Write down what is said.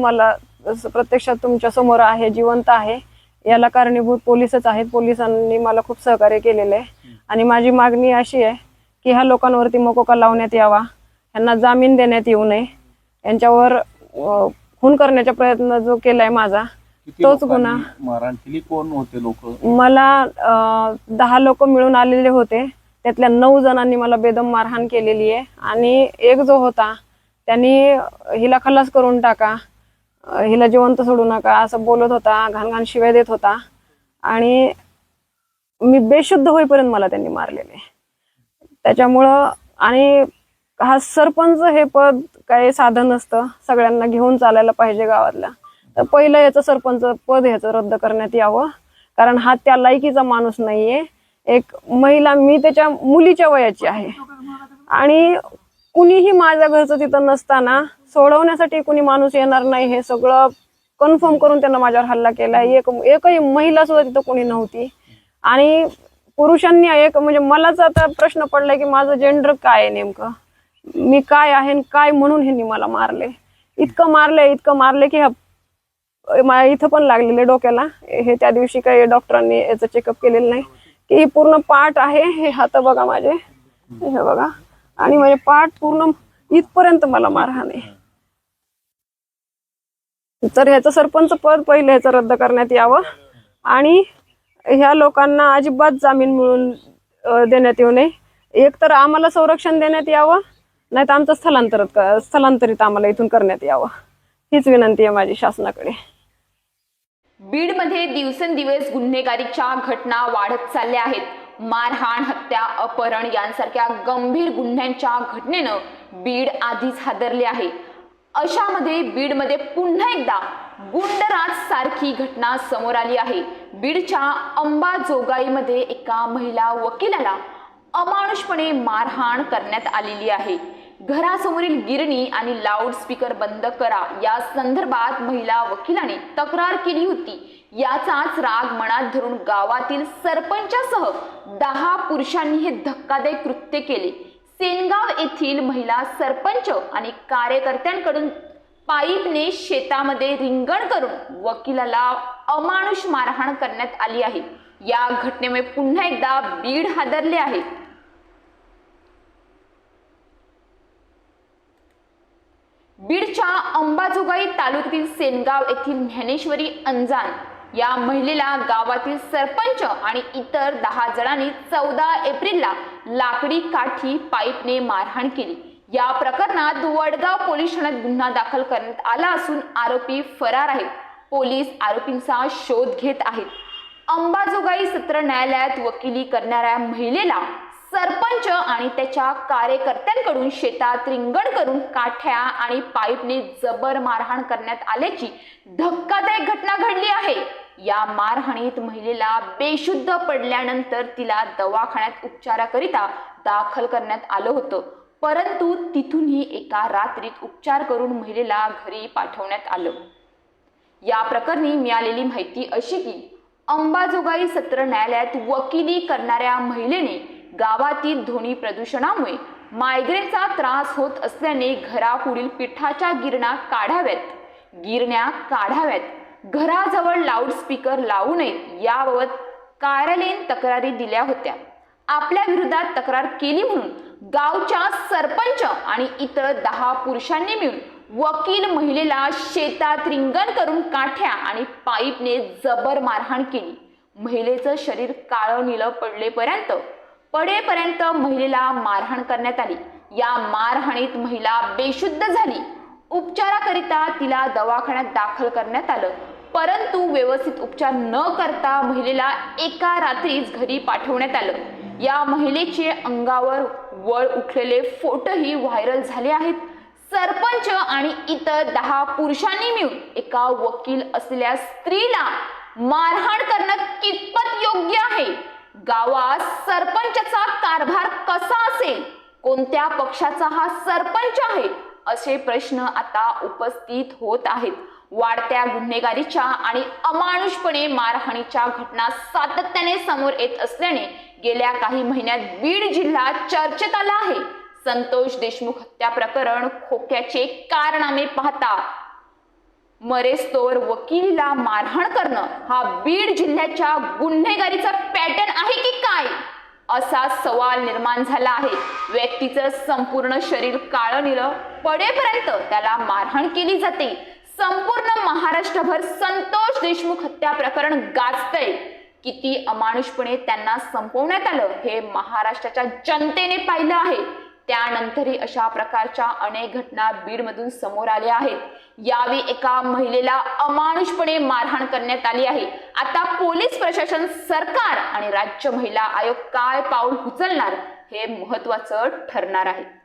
तुम्हाला प्रत्यक्षात तुमच्यासमोर आहे जिवंत आहे याला कारणीभूत पोलीसच आहेत. पोलिसांनी मला खूप सहकार्य केलेलं आहे. आणि माझी मागणी अशी आहे की ह्या लोकांवरती मकोका लावण्यात यावा. यांना जामीन देण्यात येऊ नये. यांच्यावर खून करण्याचा प्रयत्न जो केलाय माझा तोच गुन्हा. मारहाण केली कोण होते लोक? मला दहा लोक मिळून आलेले होते. त्यातल्या नऊ जणांनी मला बेदम मारहाण केलेली आहे. आणि एक जो होता त्यांनी हिला खलास करून टाका. हिला जिवंत सोडू नका असं बोलत होता घाण घाण शिव्या देत होता. आणि मी बेशुद्ध होईपर्यंत मला त्यांनी मारलेले. त्याच्यामुळं आणि हा सरपंच हे पद काही साधन नसतं. सगळ्यांना घेऊन चालायला पाहिजे गावातल्या तर पहिलं याचं सरपंच पद ह्याचं रद्द करण्यात यावं. कारण हा त्या लायकीचा माणूस नाहीये. एक महिला मी त्याच्या मुलीच्या वयाची आहे. आणि कुणीही माझ्या घरचं तिथं नसताना सोडवण्यासाठी कुणी माणूस येणार नाही हे सगळं कन्फर्म करून त्यांना माझ्यावर हल्ला केला एक एकही महिला सुद्धा तिथं कोणी नव्हती. आणि पुरुषांनी एक म्हणजे मलाच आता प्रश्न पडलाय की माझं जेंडर काय आहे नेमकं? मी काय आहे काय म्हणून ह्यांनी मला मारले? इतकं मारले इतकं मारले की ह्या मा- इथं पण लागलेले डोक्याला. हे त्या दिवशी काही डॉक्टरांनी याचं चेकअप केलेलं नाही. की ही पूर्ण पाठ आहे हे हात बघा माझे. हे बघा. आणि माझे पाठ पूर्ण इथपर्यंत मला मारहाण आहे. तर ह्याचं सरपंच पद पहिले ह्याचं रद्द करण्यात यावं. आणि ह्या लोकांना अजिबात जामीन मिळून देण्यात येऊ नये. एक तर आम्हाला संरक्षण देण्यात यावं नाही तर आमचं स्थलांतर स्थलांतरित आम्हाला इथून करण्यात यावं. हीच विनंती आहे माझी शासनाकडे. बीडमध्ये दिवसेंदिवस गुन्हेगारीच्या घटना वाढत चालल्या आहेत. मारहाण हत्या अपहरण यांसारख्या गंभीर गुन्ह्यांच्या घटनेनं बीड आधीच हादरले आहे. अशामध्ये बीडमध्ये पुन्हा एकदा गुंडराज सारखी घटना समोर आली आहे. बीडच्या अंबाजोगाईमध्ये एका महिला वकिलाला अमानुषपणे मारहाण करण्यात आलेली आहे. घरासमोरील गिरणी आणि लाऊडस्पीकर बंद करा या संदर्भात महिला वकिलाने तक्रार केली होती. याचाच राग मनात धरून गावातील सरपंचासह दहा पुरुषांनी हे धक्कादायक कृत्य केले. सेनगाव येथील महिला सरपंच आणि कार्यकर्त्यांकडून पाईपने शेतामध्ये रिंगण करून वकिलाला अमानुष मारहाण करण्यात आली आहे. या घटनेमुळे पुन्हा एकदा बीड हादरले आहे. बीडच्या अंबाजोगाई तालुक्यातील सेनगाव येथील ज्ञानेश्वरी अंजान या महिलेला गावातील सरपंच आणि इतर दहा जणांनी चौदा एप्रिलला लाकडी काठी पाईपने मारहाण केली. या प्रकरणात वडगाव पोलीस ठाण्यात गुन्हा दाखल करण्यात आला असून आरोपी फरार आहेत. पोलीस आरोपींचा शोध घेत आहेत. अंबाजोगाई सत्र न्यायालयात वकिली करणाऱ्या महिलेला सरपंच आणि त्याच्या कार्यकर्त्यांकडून शेतात रिंगण करून काठ्या आणि पाईपने जबर मारहाण करण्यात आल्याची धक्कादायक घटना घडली आहे. या मारहाणीत महिलेला बेशुद्ध पडल्यानंतर तिला दवाखान्यात उपचाराकरिता दाखल करण्यात आलं होतं. परंतु तिथूनही एका रात्रीत उपचार करून महिलेला घरी पाठवण्यात आलं. या प्रकरणी मिळालेली माहिती अशी की अंबाजोगाई सत्र न्यायालयात वकिली करणाऱ्या महिलेने गावातील ध्वनी प्रदूषणामुळे मायग्रेनचा त्रास होत असल्याने घरापुढील पिठाच्या गिरणा काढाव्यात. गिरण्या काढाव्यात. घराजवळ लाऊडस्पीकर लावू नयेत याबाबत कार्यालयीन तक्रारी दिल्या होत्या. आपल्या विरोधात तक्रार केली म्हणून गावच्या सरपंच आणि इतर दहा पुरुषांनी मिळून वकील महिलेला शेतात रिंगण करून काठ्या आणि पाईपने जबर मारहाण केली. महिलेचं शरीर काळं निळं पडलेपर्यंत पडेपर्यंत महिलेला मारहाण करण्यात आली. या मारहाणीत महिला बेशुद्ध झाली. उपचाराकरिता तिला दवाखान्यात दाखल करण्यात आलं. परंतु व्यवस्थित उपचार न करता महिलेला एका रात्रीच घरी पाठवण्यात आलं. या महिलेचे अंगावर वळ उठलेले फोटोही व्हायरल झाले आहेत. सरपंच आणि इतर दहा पुरुषांनी मिळून एका वकील असलेल्या स्त्रीला मारहाण करणं कितपत योग्य आहे? गावात सरपंचचा कारभार कसा असेल? कोणत्या पक्षाचा हा सरपंच आहे? असे प्रश्न आता उपस्थित होत आहेत. वाढत्या गुन्हेगारीच्या आणि अमानुषपणे मारहाणीच्या घटना सातत्याने समोर येत असल्याने गेल्या काही महिन्यात बीड जिल्हा चर्चेत आला आहे. संतोष देशमुख हत्या प्रकरण खोक्याचे कारनामे पाहता. मरेस्तोर वकिलीला मारहाण करणं हा बीड जिल्ह्याच्या गुन्हेगारीचा पॅटर्न आहे की काय? असा सवाल निर्माण झाला आहे. व्यक्तीचं संपूर्ण शरीर काळं निळं पडेपर्यंत त्याला मारहाण केली जाते. संपूर्ण महाराष्ट्रभर संतोष देशमुख हत्या प्रकरण गाजतंय. किती अमानुषपणे त्यांना संपवण्यात आलं हे महाराष्ट्राच्या जनतेने पाहिलं आहे. त्यानंतरही अशा प्रकारच्या अनेक घटना बीडमधून समोर आल्या आहेत. यावेळी एका महिलेला अमानुषपणे मारहाण करण्यात आली आहे. आता पोलीस प्रशासन सरकार आणि राज्य महिला आयोग काय पाऊल उचलणार हे महत्वाचं ठरणार आहे.